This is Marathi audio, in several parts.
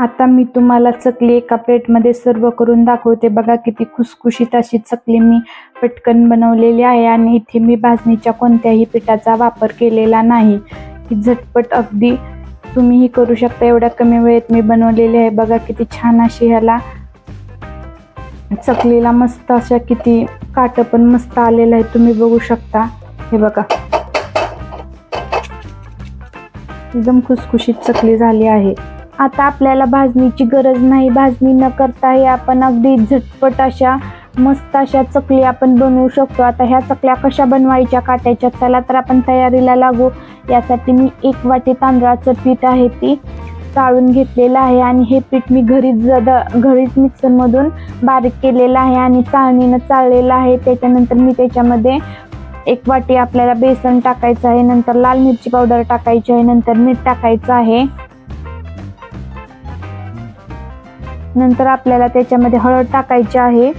आता मी तुम्हाला चकली एका प्लेटमध्ये सर्व करून दाखवते. बघा किती खुसखुशीत अशी चकली मी पटकन बनवलेली आहे आणि इथे मी भाजणीच्या कोणत्याही पिठाचा वापर केलेला नाही. ही झटपट अगदी तुम्हीही करू शकता. एवढ्या कमी वेळेत मी बनवलेली आहे. बघा किती छान अशी ह्याला चकलीला मस्त अशा किती काट पण मस्त आलेलं आहे. तुम्ही बघू शकता. हे बघा. एकदम खुसखुशीत चकली झाली आहे. आता आपल्याला भाजणीची गरज नाही. भाजणी न करता हे आपण अगदी झटपट अशा मस्त अशा चकली आपण बनवू शकतो. आता ह्या चकल्या कशा बनवायच्या काट्याच्या? चला तर आपण तयारीला लागू. यासाठी मी एक वाटी तांदळाचं पीठ आहे ती चाळून घेतलेलं आहे आणि हे पीठ मी घरीच जद घरीच मिक्सरमधून बारीक केलेलं आहे आणि चाळणीनं चाळलेलं आहे. त्याच्यानंतर मी त्याच्यामध्ये एक वाटी आपल्याला बेसन टाकायचं आहे. नंतर लाल मिरची पावडर टाकायची आहे. नंतर मीठ टाकायचं आहे. नंतर आपल्याला त्याच्यामध्ये हळद टाकायची आहे.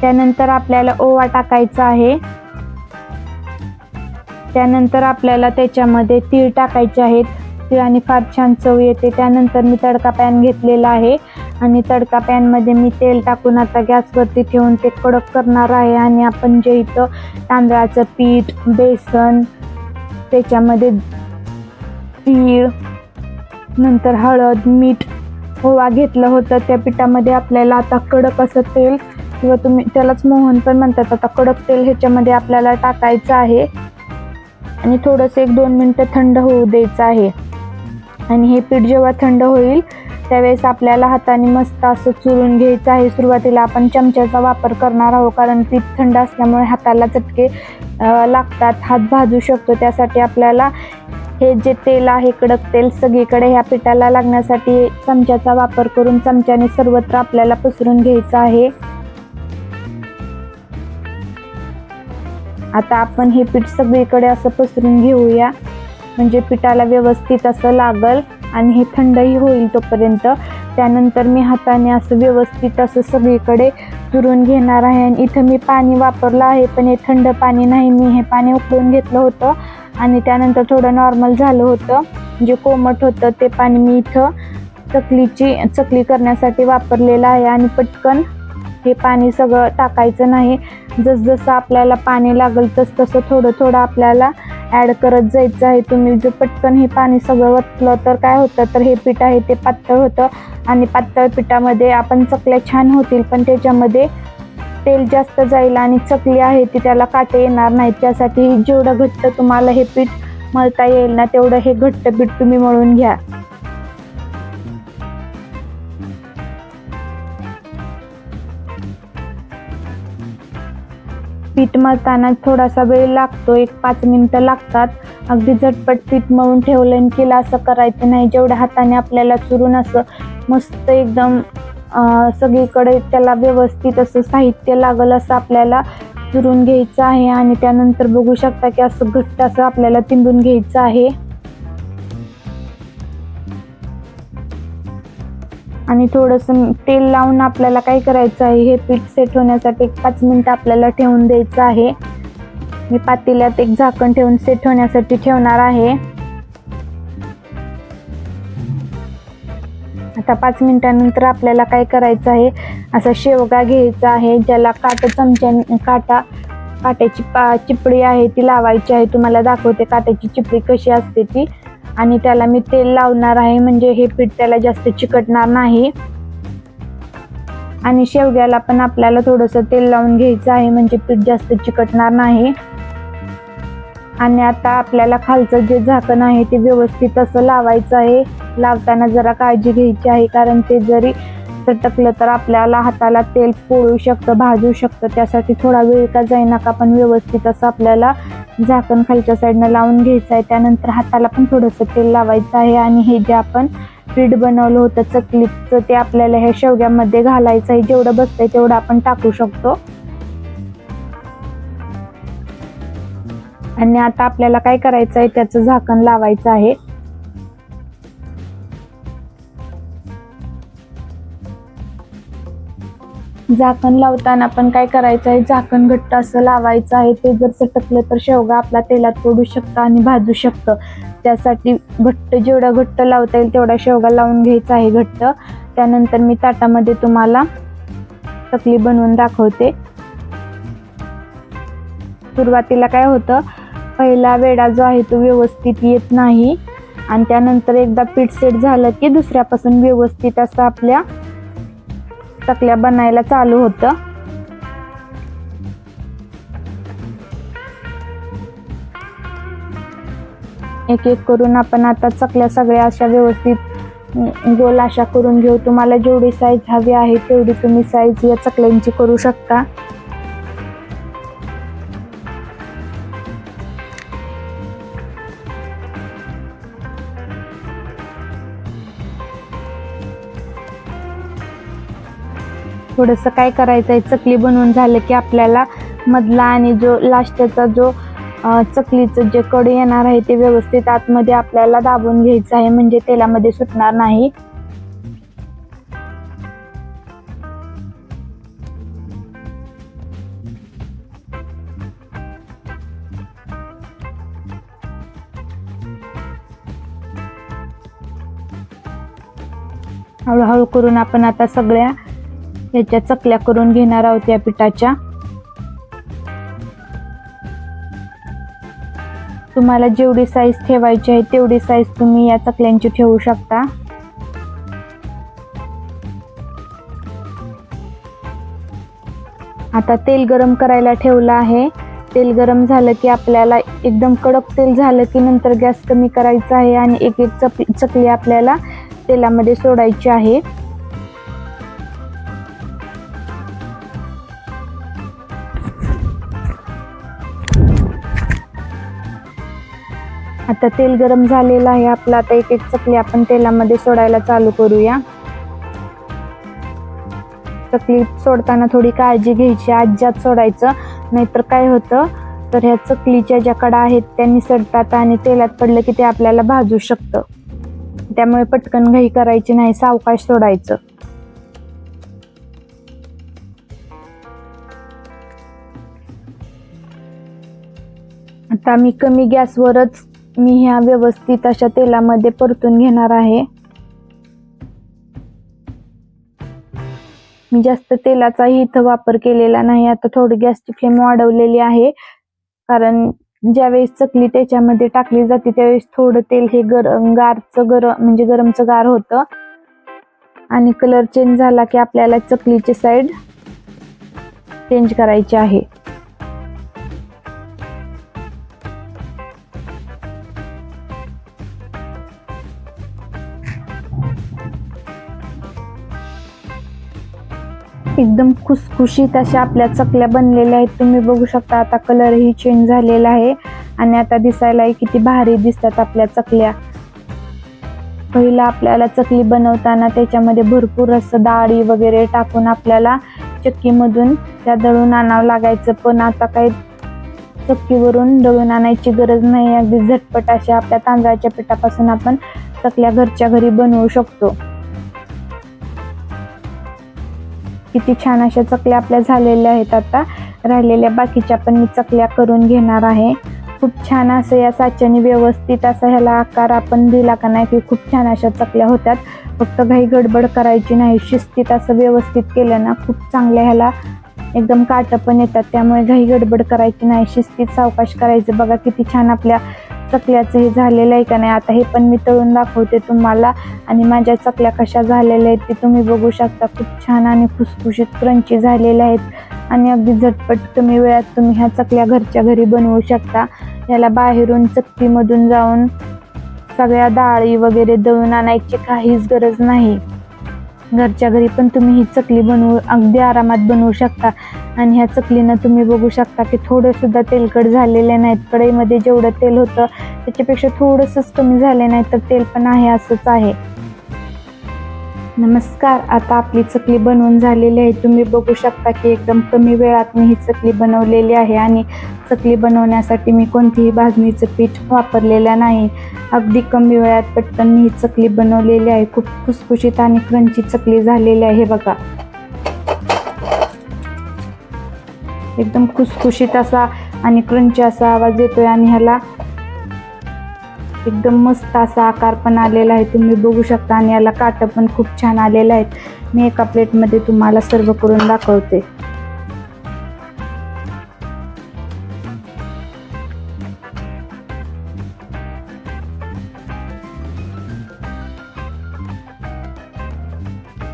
त्यानंतर आपल्याला ओवा टाकायचा आहे. त्यानंतर आपल्याला त्याच्यामध्ये तीळ टाकायचे आहेत. तिळाने फार छान चव येते. त्यानंतर मी तडका पॅन घेतलेला आहे. आणि तडका पॅनमध्ये मी तेल टाकून आता गॅसवरती ठेवून ते कडक करणार आहे. आणि आपण जे इथं तांदळाचं पीठ बेसन त्याच्यामध्ये तीळ नंतर हळद मीठ ओवा घेतलं होतं. त्या पिठामध्ये आपल्याला आता कडक असं तेल किंवा तुम्ही त्यालाच मोहन पण म्हणतात. आता कडक तेल ह्याच्यामध्ये आपल्याला टाकायचं आहे. आणि थोडंसं एक दोन मिनटं थंड होऊ द्यायचं आहे. आणि हे पीठ जेव्हा थंड होईल त्यावेळेस आपल्याला हाताने मस्त असं चुरून घ्यायचं आहे. सुरुवातीला आपण चमच्याचा वापर करणार आहोत कारण पीठ थंड असल्यामुळे हाताला चटके लागतात. हात भाजू शकतो. त्यासाठी आपल्याला हे जे तेल आहे कडक तेल सगळीकडे ह्या पिठाला लागण्यासाठी चमच्याचा वापर करून चमच्याने सर्वत्र आपल्याला पसरून घ्यायचं आहे. आता आपण हे पीठ सगळीकडे असं पसरून घेऊया. म्हणजे पिठाला व्यवस्थित असं लागल आणि हे थंडही होईल तोपर्यंत. त्यानंतर मी हाताने असं व्यवस्थित असं सगळीकडे चुरून घेणार आहे. आणि इथं मी पाणी वापरलं आहे पण हे थंड पाणी नाही. मी हे पाणी उकळून घेतलं होतं. आणि त्यानंतर थोडं नॉर्मल झालं होतं. जे कोमट होतं ते पाणी मी इथं चकलीची चकली करण्यासाठी वापरलेलं आहे. आणि पटकन हे पाणी सगळं टाकायचं नाही. जसजसं आपल्याला पाणी लागेल तस तसं थोडं थोडं आपल्याला ॲड करत जायचं आहे. तुम्ही जर पटकन हे पाणी सगळं वतलं तर काय होतं? तर हे पीठ आहे ते पातळ होतं. आणि पातळ पिठामध्ये आपण चकल्या छान होतील पण त्याच्यामध्ये तेल जास्त जाईल आणि चकली आहे ती त्याला काटे येणार नाहीत. त्यासाठी जेवढं घट्ट तुम्हाला हे पीठ मळता येईल ना तेवढं हे घट्ट पीठ तुम्ही मळून घ्या. पीठ मळताना थोडासा वेळ लागतो एक पाच मिनिटं लागतात. अगदी झटपट पीठ मळून ठेवलं आणि केलं असं करायचं नाही. जेवढ्या हाताने आपल्याला चुरून असं मस्त एकदम सगळीकडे त्याला व्यवस्थित असं साहित्य लागल असं आपल्याला चुरून घ्यायचं आहे आणि त्यानंतर बघू शकता की असं घट्ट असं आपल्याला तिंबून घ्यायचं आहे. आणि थोडंसं तेल लावून आपल्याला काय करायचं आहे हे पीठ सेट होण्यासाठी एक पाच मिनटं आपल्याला ठेवून द्यायचं आहे. मी पातेल्यात एक झाकण ठेवून सेट होण्यासाठी ठेवणार आहे. आता पाच मिनिटानंतर आपल्याला काय करायचं आहे? असा शेवगा घ्यायचा आहे. ज्याला काट चमच्या काटा काट्याची पा चिपडी आहे ती लावायची आहे. तुम्हाला दाखवते काट्याची चिपडी कशी असते ती. आणि त्याला मी तेल लावणार आहे. म्हणजे हे पीठ त्याला जास्त चिकटणार नाही. आणि शेवग्याला पण आपल्याला थोडंसं तेल लावून घ्यायचं आहे. म्हणजे पीठ जास्त चिकटणार नाही. आणि आता आपल्याला खालचं जे झाकण आहे ते व्यवस्थित असं लावायचं आहे. लावताना जरा काळजी घ्यायची आहे कारण ते जरी चटकलं तर आपल्याला हाताला तेल पोळू शकतं भाजू शकतं. त्यासाठी थोडा वेळ का जाईना का पण व्यवस्थित असं आपल्याला झाकण खालच्या साईडनं लावून घ्यायचं आहे. त्यानंतर हाताला पण थोडंसं तेल लावायचं आहे आणि हे जे आपण पीठ बनवलं होतं चकलीचं ते आपल्याला ह्या शेवग्यामध्ये घालायचं आहे. जेवढं बसतंय तेवढं आपण टाकू शकतो. आणि आता आपल्याला काय करायचं आहे त्याचं झाकण लावायचं आहे. झाकण लावताना आपण काय करायचं आहे झाकण घट्ट असं लावायचं आहे. ते जर सटकलं तर शेवगा आपला तेलात तोडू शकतं आणि भाजू शकतं. त्यासाठी घट्ट जेवढा घट्ट लावता येईल तेवढा शेवगा लावून घ्यायचा आहे घट्ट. त्यानंतर मी ताटामध्ये तुम्हाला चकली बनवून दाखवते. सुरुवातीला काय होतं पहिला वेडा जो आहे तो व्यवस्थित येत नाही. आणि त्यानंतर एकदा पीठ सेट झालं की दुसऱ्यापासून व्यवस्थित असं आपल्या चकल्या बनायला चालू होतं. एक एक करून आपण आता चकल्या सगळ्या अशा व्यवस्थित गोल अशा करून घेऊ. तुम्हाला जेवढी साईज हवी आहे तेवढी तुम्ही साईज या चकल्यांची करू शकता. थोडंसं काय करायचं आहे चकली बनवून झालं की आपल्याला मधला आणि जो लास्टचा जो चकलीचं जे कड येणार आहे ते व्यवस्थित आतमध्ये आपल्याला दाबून घ्यायचं आहे म्हणजे तेलामध्ये सुटणार नाही. हळूहळू करून आपण आता सगळ्या याच्या चकल्या करून घेणार आहोत या पिठाच्या. तुम्हाला जेवढी साईज ठेवायची आहे तेवढी साईज तुम्ही या चकल्यांची ठेवू शकता. आता तेल गरम करायला ठेवलं आहे. तेल गरम झालं की आपल्याला एकदम कडक तेल झालं की नंतर गॅस कमी करायचा आहे आणि एक एक चप चकली आपल्याला तेलामध्ये सोडायची आहे. आता तेल गरम झालेलं आहे आपलं. आता एक एक चकली आपण तेलामध्ये सोडायला चालू करूया. चकली सोडताना थोडी काळजी घ्यायची आज्यात सोडायचं. नाहीतर काय होतं? तर ह्या चकलीच्या ज्या कडा आहेत त्या निसडतात आणि तेलात पडलं की ते आपल्याला भाजू शकतं. त्यामुळे पटकन घाई करायची नाही सावकाश सोडायचं. आता मी कमी गॅसवरच मी ह्या व्यवस्थित अशा तेलामध्ये परतून घेणार आहे. मी जास्त तेलाचाही इथं वापर केलेला नाही आता थोडी गॅसची फ्लेम वाढवलेली आहे. कारण ज्यावेळेस चकली त्याच्यामध्ये टाकली जाते त्यावेळेस थोडं तेल हे गर गारचं गरम म्हणजे गरमचं गार होतं. आणि कलर चेंज झाला की आपल्याला चकलीची साईड चेंज करायची आहे. एकदम खुसखुशीत अशा आपल्या चकल्या बनलेल्या आहेत. तुम्ही बघू शकता आता कलरही चेंज झालेला आहे. आणि आता दिसायलाही किती भारी दिसतात आपल्या चकल्या. पहिला आपल्याला चकली बनवताना त्याच्यामध्ये भरपूर असं डाळी वगैरे टाकून आपल्याला चक्कीमधून त्या दळून आणावं लागायचं. पण आता काही चक्कीवरून दळून आणायची गरज नाही. अगदी झटपट अशा आपल्या तांदळाच्या पिठापासून आपण चकल्या घरच्या घरी बनवू शकतो. किती छान अशा चकल्या आपल्या झालेल्या आहेत. आता राहिलेल्या बाकीच्या पण मी चकल्या करून घेणार आहे. खूप छान असं या साच्याने व्यवस्थित असा ह्याला आकार आपण दिला का नाही की खूप छान अशा चकल्या होत्यात. फक्त घाई गडबड करायची नाही. शिस्तीत असं व्यवस्थित केलं ना खूप चांगल्या ह्याला एकदम काटं पण येतात. त्यामुळे घाई गडबड करायची नाही. शिस्तीत सावकाश करायचं. बघा किती छान आपल्या चकल्याचं हे झालेलं आहे का नाही आता हे पण मी तळून दाखवते तुम्हाला. आणि माझ्या चकल्या कशा झालेल्या आहेत ते तुम्ही बघू शकता. खूप छान आणि खुसखुशीत क्रंची झालेल्या आहेत. आणि अगदी झटपट कमी वेळात तुम्ही ह्या चकल्या घरच्या घरी बनवू शकता. याला बाहेरून चक्कीमधून जाऊन सगळ्या डाळी वगैरे दळून आणायची काहीच गरज नाही. घरच्या घरी पण तुम्ही ही चकली बनवू अगदी आरामात बनवू शकता. आणि ह्या चकलीनं तुम्ही बघू शकता की थोडंसुद्धा तेलकट झालेले नाहीत कढईमध्ये जेवढं तेल होतं त्याच्यापेक्षा थोडंसंच कमी झाले नाही तर तेल पण आहे असंच आहे. नमस्कार आता आपली चकली बनवून झालेली आहे. तुम्ही बघू शकता की एकदम कमी वेळात मी ही चकली बनवलेली आहे आणि चकली बनवण्यासाठी मी कोणतीही भाजणीचं पीठ वापरलेलं नाही. अगदी कमी वेळात पटकन मी ही चकली बनवलेली आहे. खूप खुसखुशीत आणि क्रंची चकली झालेली आहे बघा. एकदम खुसखुशीत असा आणि क्रंची असा आवाज येतोय आणि ह्याला एकदम मस्त असा आकार पण आलेला आहे. तुम्ही बघू शकता आणि याला काटं पण खूप छान आलेले आहेत. मी एका प्लेटमध्ये तुम्हाला सर्व करून दाखवते.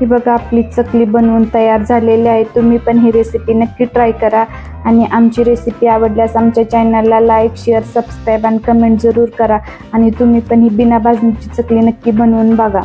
ही बघा आपली चकली बनवून तयार झालेली आहे. तुम्ही पण ही रेसिपी नक्की ट्राय करा. आणि आमची रेसिपी आवडल्यास आमच्या चॅनलला लाईक शेअर सबस्क्राईब आणि कमेंट जरूर करा. आणि तुम्ही पण ही बिना भाजणीची चकली नक्की बनवून बघा.